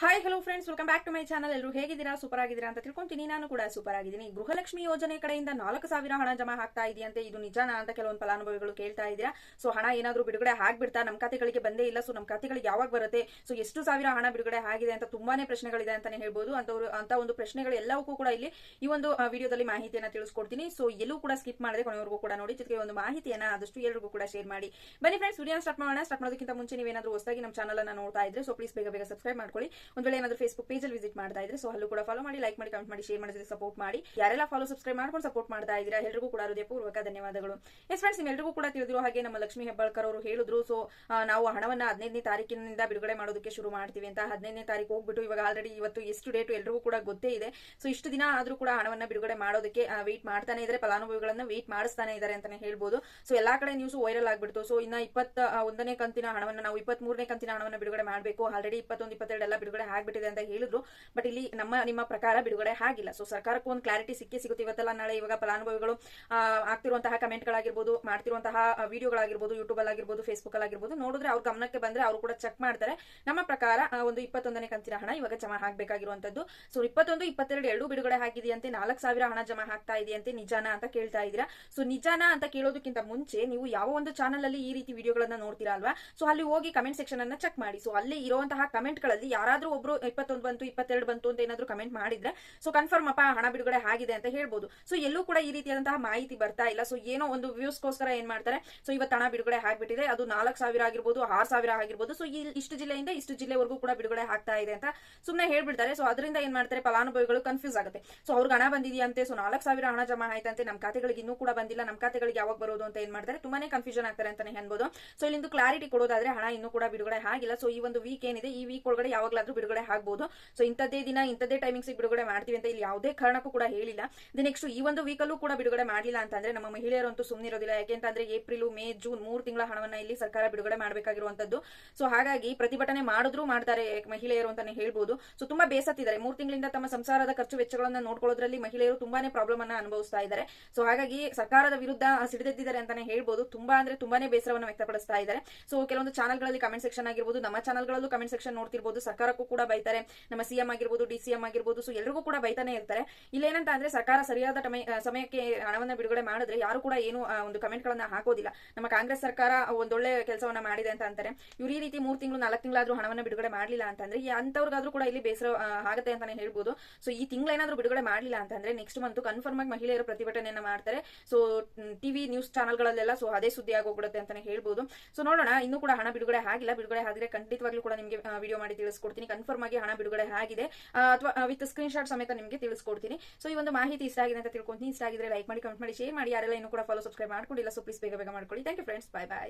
Hi hello friends welcome back to my channel ಎಲ್ಲರೂ ಹೇಗಿದ್ದೀರಾ? Super ಆಗಿದ್ದೀರಾ ಅಂತ ತಿಳ್ಕೊಂತೀನಿ. ನಾನು ಕೂಡ ಸೂಪರ್ ಆಗಿದ್ದೀನಿ ಗೃಹಲಕ್ಷ್ಮಿ ಯೋಜನೆ ಕಡೆಯಿಂದ ನಾಲ್ಕು ಸಾವಿರ ಹಣ ಜಮಾ ಆಗ್ತಾ ಇದೆಯಂತೆ. ಇದು ನಿಜಾನ ಅಂತ ಕೆಲವೊಂದು ಫಲಾನುಭವಿಗಳು ಕೇಳ್ತಾ ಇದ್ದೀರಾ. ಸೊ ಹಣ ಏನಾದರೂ ಬಿಡುಗಡೆ ಆಗ್ಬಿಡ್ತಾ ನಮ್ಮ ಖಾತೆಗಳಿಗೆ ಬಂದೇ ಇಲ್ಲ. ಸೊ ನಮ್ಮ ಖಾತೆಗಳಿಗೆ ಯಾವಾಗ ಬರುತ್ತೆ? ಸೊ ಎಷ್ಟು ಸಾವಿರ ಹಣ ಬಿಡುಗಡೆ ಆಗಿದೆ ಅಂತ ತುಂಬಾನೇ ಪ್ರಶ್ನೆಗಳಿದೆ ಅಂತಾನೆ ಹೇಳ್ಬೋದು. ಅಂತವ್ರು ಅಂತ ಒಂದು ಪ್ರಶ್ನೆಗಳು ಎಲ್ಲವಕ್ಕೂ ಕೂಡ ಇಲ್ಲಿ ಈ ಒಂದು ವಿಡಿಯೋದಲ್ಲಿ ಮಾಹಿತಿಯನ್ನು ತಿಳಿಸ್ಕೊಡ್ತೀನಿ. ಸೊ ಎಲ್ಲೂ ಕೂಡ ಸ್ಕಿಪ್ ಮಾಡದೆ ಕೊನೆವರೆಗೂ ಕೂಡ ನೋಡಿ. ಜೊತೆಗೆ ಒಂದು ಮಾಹಿತಿಯನ್ನ ಆದಷ್ಟು ಎಲ್ಲರಿಗೂ ಕೂಡ ಶೇರ್ ಮಾಡಿ. ಬನ್ನಿ ಫ್ರೆಂಡ್ಸ್ ವಿಡಿಯೋ ಸ್ಟಾರ್ಟ್ ಮಾಡೋಣ. ಸ್ಟಾರ್ಟ್ ಮಾಡೋದಕ್ಕಿಂತ ಮುಂಚೆ ನೀವೇನಾದರೂ ಹೊಸದಾಗಿ ನಮ್ಮ ಚಾನಲ್ ಅನ್ನ ನೋಡ್ತಾ ಇದ್ರೆ ಸೊ ಪ್ಲೀಸ್ ಬೇಗ ಬೇಗ ಸಬ್ಸ್ಕ್ರೈಬ್ ಮಾಡ್ಕೊಳ್ಳಿ. ಒಂದ್ ವೇಳೆ ಏನಾದ್ರೂ ಫೇಸ್ಬುಕ್ ಪೇಜ್ ಅಲ್ಲಿ ವಿಸಿಟ್ ಮಾಡ್ತಾ ಇದ್ರೆ ಸೊ ಅಲ್ಲೂ ಕೂಡ ಫಾಲೋ ಮಾಡಿ ಲೈಕ್ ಮಾಡಿ ಕಮೆಂಟ್ ಮಾಡಿ ಶೇರ್ ಮಾಡಿ ಸಪೋರ್ಟ್ ಮಾಡಿ. ಯಾರೆಲ್ಲ ಫಾಲೋ ಸಬ್ಸ್ಕ್ರೈಬ್ ಮಾಡ್ಕೊಂಡು ಸಪೋರ್ಟ್ ಮಾಡ್ತಾ ಇದ್ದೀರಾ ಎಲ್ಲರಿಗೂ ಕೂಡ ಹೃದಯಪೂರ್ವಕ ಧನ್ಯವಾದಗಳು. ಎಸ್ ಫ್ರೆಂಡ್ಸ್ ನಿಮ್ಮೆಲ್ಲರಿಗೂ ಕೂಡ ತಿಳಿದಿರೋ ಹಾಗೆ ನಮ್ಮ ಲಕ್ಷ್ಮಿ ಹೆಬ್ಬಾಳ್ಕರ್ ಅವರು ಹೇಳಿದ್ರು ಸೊ ನಾವು ಹಣವನ್ನ ಹದಿನೈದನೇ ತಾರೀಕಿನಿಂದ ಬಿಡುಗಡೆ ಮಾಡೋದಕ್ಕೆ ಶುರು ಮಾಡ್ತೀವಿ ಅಂತ. ಹದಿನೈದನೇ ತಾರೀಕು ಹೋಗ್ಬಿಟ್ಟು ಇವಾಗ ಆಲ್ರೆಡಿ ಇವತ್ತು ಎಷ್ಟು ಡೇಟ್ ಎಲ್ರಿಗೂ ಕೂಡ ಗೊತ್ತೇ ಇದೆ. ಸೊ ಇಷ್ಟು ದಿನ ಆದ್ರೂ ಕೂಡ ಹಣವನ್ನ ಬಿಡುಗಡೆ ಮಾಡೋದಕ್ಕೆ ವೇಟ್ ಮಾಡ್ತಾನೆ ಇದ್ರೆ ಫಲಾನುಭವಿಗಳನ್ನ ವೇಟ್ ಮಾಡಿಸ್ತಾನೆ ಇದ್ದಾರೆ ಅಂತಾನೆ ಹೇಳ್ಬೋದು. ಸೊ ಎಲ್ಲಾ ಕಡೆ ನ್ಯೂಸ್ ವೈರಲ್ ಆಗ್ಬಿಡ್ತು. ಸೊ ಇನ್ನ ಇಪ್ಪತ್ತ ಒಂದನೇ ಕಂತಿನ ಹಣವನ್ನ ನಾವು ಇಪ್ಪತ್ತ್ ಮೂರನೇ ಕಂತಿನ ಹಣವನ್ನ ಬಿಡುಗಡೆ ಮಾಡಬೇಕು. ಆಲ್ರೆಡಿ ಇಪ್ಪತ್ತೊಂದು, ಇಪ್ಪತ್ತೆರಡು ಎಲ್ಲ ಬಿಡುಗಡೆ ಆಗ್ಬಿಟ್ಟಿದೆ ಅಂತ ಹೇಳಿದ್ರು. ಬಟ್ ಇಲ್ಲಿ ನಮ್ಮ, ನಿಮ್ಮ ಪ್ರಕಾರ ಬಿಡುಗಡೆ ಆಗಿಲ್ಲ. ಸೊ ಸರ್ಕಾರಕ್ಕೂ ಒಂದು ಕ್ಲಾರಿಟಿ ಸಿಕ್ಕೇ ಸಿಗುತ್ತೆ. ಇವತ್ತೆಲ್ಲ ನಾಳೆ ಇವಾಗ ಫಲಾನುಭವಿಗಳು ಆಗ್ತಿರುವಂತಹ ಕಮೆಂಟ್ಗಳಾಗಿರ್ಬೋದು, ಮಾಡ್ತಿರುವಂತಹ ವಿಡಿಯೋಗಳಾಗಿರ್ಬೋದು ಯೂಟ್ಯೂಬ್ ಆಗಿರ್ಬೋದು ಫೇಸ್ಬುಕ್ ಆಗಿರ್ಬೋದು ನೋಡಿದ್ರೆ ಅವ್ರ ಗಮನಕ್ಕೆ ಬಂದ್ರೆ ಅವರು ಕೂಡ ಚೆಕ್ ಮಾಡ್ತಾರೆ. ನಮ್ಮ ಪ್ರಕಾರ ಒಂದು ಇಪ್ಪತ್ತೊಂದನೇ ಕಂತಿನ ಹಣ ಇವಾಗ ಜಮಾ ಆಗ್ಬೇಕಾಗಿರುವಂತದ್ದು ಸೊ ಇಪ್ಪತ್ತೊಂದು, ಇಪ್ಪತ್ತೆರಡು ಎರಡು ಬಿಡುಗಡೆ ಆಗಿದೆಯಂತೆ. ನಾಲ್ಕು ಸಾವಿರ ಹಣ ಜಮಾ ಆಗ್ತಾ ಇದೆಯಂತೆ. ನಿಜಾನ ಅಂತ ಕೇಳ್ತಾ ಇದೀರಾ ಸೊ ನಿಜಾನ ಅಂತ ಕೇಳೋದಕ್ಕಿಂತ ಮುಂಚೆ ನೀವು ಯಾವ ಒಂದು ಚಾನಲ್ ಅಲ್ಲಿ ಈ ರೀತಿ ವಿಡಿಯೋಗಳನ್ನ ನೋಡ್ತೀರಾ ಅಲ್ವಾ? ಸೊ ಅಲ್ಲಿ ಹೋಗಿ ಕಮೆಂಟ್ ಸೆಕ್ಷನ್ ಅನ್ನ ಚೆಕ್ ಮಾಡಿ. ಸೊ ಅಲ್ಲಿ ಇರುವಂತಹ ಕಮೆಂಟ್ಗಳಲ್ಲಿ ಯಾರಾದ್ರೂ ಒಬ್ರು ಇಪ್ಪತ್ತೊಂದು ಬಂತು, ಇಪ್ಪತ್ತೆರಡು ಬಂತು ಅಂತ ಏನಾದ್ರು ಕಮೆಂಟ್ ಮಾಡಿದ್ರೆ ಸೊ ಕನ್ಫರ್ಮ್ ಅಪ್ಪ ಹಣ ಬಿಡುಗಡೆ ಆಗಿದೆ ಅಂತ ಹೇಳ್ಬೋದು. ಸೊ ಎಲ್ಲೂ ಕೂಡ ಈ ರೀತಿಯಾದಂತಹ ಮಾಹಿತಿ ಬರ್ತಾ ಇಲ್ಲ. ಸೊ ಏನೋ ಒಂದು ವ್ಯೂಸ್ಗೋಸ್ಕರ ಏನ್ ಮಾಡ್ತಾರೆ? ಸೊ ಇವತ್ತು ಹಣ ಬಿಡುಗಡೆ ಆಗ್ಬಿಟ್ಟಿದೆ. ಅದು ನಾಲ್ಕು ಸಾವಿರ ಆಗಿರ್ಬೋದು, ಆರು ಸಾವಿರ ಆಗಿರ್ಬೋದು. ಸೊ ಈ ಇಷ್ಟು ಜಿಲ್ಲೆಯಿಂದ ಇಷ್ಟು ಜಿಲ್ಲೆವರೆಗೂ ಕೂಡ ಬಿಡುಗಡೆ ಆಗ್ತಾ ಇದೆ ಅಂತ ಸುಮ್ಮನೆ ಹೇಳ್ಬಿಡ್ತಾರೆ. ಸೊ ಅದರಿಂದ ಏನ್ ಮಾಡ್ತಾರೆ? ಫಲಾನುಭವಿಗಳು ಕನ್ಫ್ಯೂಸ್ ಆಗುತ್ತೆ. ಸೊ ಅವ್ರಿಗೆ ಹಣ ಬಂದಿದೆಯಂತೆ. ಸೊ ನಾಲ್ಕು ಸಾವಿರ ಹಣ ಜಮಾ ಆಯ್ತಂತೆ. ನಮ್ಮ ಖಾತೆಗಳಿಗೆ ಇನ್ನೂ ಕೂಡ ಬಂದಿಲ್ಲ. ನಮ್ಮ ಖಾತೆಗಳಿಗೆ ಯಾವಾಗ ಬರೋದು ಅಂತ ಏನ್ ಮಾಡ್ತಾರೆ? ತುಂಬಾನೇ ಕನ್ಫ್ಯೂಷನ್ ಆಗ್ತಾರೆ ಅಂತಾನೆ ಅನ್ಬೋದು ಸೊ ಇಲ್ಲಿಂದು ಕ್ಲಾರಿಟಿ ಕೊಡೋದಾದ್ರೆ ಹಣ ಇನ್ನೂ ಕೂಡ ಬಿಡುಗಡೆ ಆಗಿಲ್ಲ. ಸೊ ಈ ಒಂದು ವೀಕ್ ಏನಿದೆ? ಈ ವೀಕ್ ಒಳಗಡೆ ಯಾವಾಗ್ಲಾದ್ರೂ ಬಿಡುಗಡೆ ಆಗ್ಬಹುದು ಸೊ ಇಂಥದ್ದೇ ದಿನ, ಇಂಥದ್ದೇ ಟೈಮಿಂಗ್ಸ್ ಬಿಡುಗಡೆ ಮಾಡ್ತೀವಿ ಅಂತ ಇಲ್ಲಿ ಯಾವುದೇ ಕಾರಣಕ್ಕೂ ಕೂಡ ಹೇಳಿಲ್ಲ. ನೆಕ್ಸ್ಟ್ ಈ ಒಂದು ವೀಕಲ್ಲೂ ಕೂಡ ಬಿಡುಗಡೆ ಮಾಡಲಿಲ್ಲ ಅಂತಂದ್ರೆ ನಮ್ಮ ಮಹಿಳೆಯರಂತೂ ಸುಮ್ಮನಿರೋದಿಲ್ಲ ಯಾಕೆಂತಂದ್ರೆ ಏಪ್ರಿಲ್ ಮೇ ಜೂನ್ ಮೂರು ತಿಂಗಳ ಹಣವನ್ನ ಇಲ್ಲಿ ಸರ್ಕಾರ ಬಿಡುಗಡೆ ಮಾಡಬೇಕಾಗಿರುವಂತದ್ದು. ಸೊ ಹಾಗಾಗಿ ಪ್ರತಿಭಟನೆ ಮಾಡಿದ್ರು ಮಾಡ್ತಾರೆ ಮಹಿಳೆಯರು ಅಂತಾನೆ ಹೇಳ್ಬೋದು. ಸೊ ತುಂಬಾ ಬೇಸತ್ತಿದ್ದಾರೆ. ಮೂರು ತಿಂಗಳಿಂದ ತಮ್ಮ ಸಂಸಾರದ ಖರ್ಚು ವೆಚ್ಚಗಳನ್ನ ನೋಡ್ಕೊಳ್ಳೋದ್ರಲ್ಲಿ ಮಹಿಳೆಯರು ತುಂಬಾನೇ ಪ್ರಾಬ್ಲಮ್ ಅನ್ನ ಅನುಭವಿಸ್ತಾ ಇದ್ದಾರೆ. ಸೊ ಹಾಗಾಗಿ ಸರ್ಕಾರದ ವಿರುದ್ಧ ಸಿಡಿದೆದ್ದಿದ್ದಾರೆ ಅಂತಾನೆ ಹೇಳ್ಬಹುದು ತುಂಬಾ ಅಂದ್ರೆ ತುಂಬಾನೇ ಬೇಸರವನ್ನು ವ್ಯಕ್ತಪಡಿಸ್ತಾ ಇದ್ದಾರೆ. ಸೊ ಕೆಲವೊಂದು ಚಾನಲ್ಗಳಲ್ಲಿ ಕಮೆಂಟ್ ಸೆಕ್ಷನ್ ಆಗಿರ್ಬೋದು. ನಮ್ಮ ಚಾನಲ್ಗಳಲ್ಲೂ ಕಮೆಂಟ್ ಸೆಕ್ಷನ್ ನೋಡ್ತಿರ್ಬೋದು. ಕೂಡ ಬೈತಾರೆ. ನಮ್ಮ ಸಿಎಂ ಆಗಿರ್ಬೋದು, ಡಿ ಸಿಎಂ ಆಗಿರ್ಬೋದು ಸೊ ಎಲ್ರಿಗೂ ಕೂಡ ಬೈತಾನೆ ಇರ್ತಾರೆ. ಇಲ್ಲೇನಂತ ಅಂದ್ರೆ ಸರ್ಕಾರ ಸರಿಯಾದ ಸಮಯಕ್ಕೆ ಹಣವನ್ನ ಬಿಡುಗಡೆ ಮಾಡಿದ್ರೆ ಯಾರು ಕೂಡ ಏನು ಒಂದು ಕಮೆಂಟ್ ಗಳನ್ನ ಹಾಕೋದಿಲ್ಲ. ನಮ್ಮ ಕಾಂಗ್ರೆಸ್ ಸರ್ಕಾರ ಒಂದೊಳ್ಳೆ ಕೆಲಸವನ್ನ ಮಾಡಿದೆ ಅಂತ ಅಂತಾರೆ. ಇವ್ರು ಈ ರೀತಿ ಮೂರ್ ತಿಂಗಳು, ನಾಲ್ಕು ತಿಂಗಳಾದ್ರೂ ಹಣವನ್ನ ಬಿಡುಗಡೆ ಮಾಡಲಿಲ್ಲ ಅಂತಂದ್ರೆ ಅಂತವ್ರಿಗಾದ್ರೂ ಕೂಡ ಇಲ್ಲಿ ಬೇಸರ ಆಗುತ್ತೆ ಅಂತಾನೆ ಹೇಳ್ಬೋದು. ಸೊ ಈ ತಿಂಗಳು ಏನಾದ್ರೂ ಬಿಡುಗಡೆ ಮಾಡಲಿಲ್ಲ ಅಂತಂದ್ರೆ ನೆಕ್ಸ್ಟ್ ಮಂತ್ ಕನ್ಫರ್ಮ್ ಆಗಿ ಮಹಿಳೆಯರು ಪ್ರತಿಭಟನೆಯನ್ನ ಮಾಡ್ತಾರೆ. ಸೊ ಟಿವಿ ನ್ಯೂಸ್ ಚಾನಲ್ಗಳಲ್ಲೆಲ್ಲ ಸೊ ಅದೇ ಸುದ್ದಿ ಆಗೋಗ್ಬಿಡುತ್ತೆ ಅಂತಾನೆ ಹೇಳ್ಬೋದು. ಸೊ ನೋಡೋಣ, ಇನ್ನೂ ಕೂಡ ಹಣ ಬಿಡುಗಡೆ ಆಗಿಲ್ಲ. ಬಿಡುಗಡೆ ಆಗಿದ್ರೆ ಖಂಡಿತವಾಗ್ಲೂ ಕೂಡ ನಿಮಗೆ ವಿಡಿಯೋ ಮಾಡಿ ತಿಳಿಸ್ಕೊಡ್ತೀನಿ. ಕನ್ಫರ್ಮ್ ಆಗಿ ಹಣ ಬಿಡುಗಡೆ ಆಗಿದೆ. ಅಥವಾ ವಿತ್ ಸ್ಕ್ರೀನ್ ಶಾಟ್ ಸಮೇತ ನಿಮಗೆ ತಿಳಿಸ್ಕೊಡ್ತೀನಿ. ಸೊ ಈ ಒಂದು ಮಾಹಿತಿ ಇಷ್ಟ ಆಗಿದೆ ಅಂತ ತಿಳ್ಕೊಂತೀನಿ. ಇಷ್ಟ ಆಗಿದ್ರೆ ಲೈಕ್ ಮಾಡಿ ಕಮೆಂಟ್ ಮಾಡಿ ಶೇರ್ ಮಾಡಿ. ಯಾರೆಲ್ಲ ಇನ್ನೂ ಕೂಡ ಫಾಲೋ ಸಬ್ಸ್ಕ್ರೈಬ್ ಮಾಡ್ಕೊಂಡಿಲ್ಲ ಸೊ ಪ್ಲೀಸ್ ಬೇಗ ಬೇಗ ಮಾಡ್ಕೊಳ್ಳಿ. Thank you friends bye bye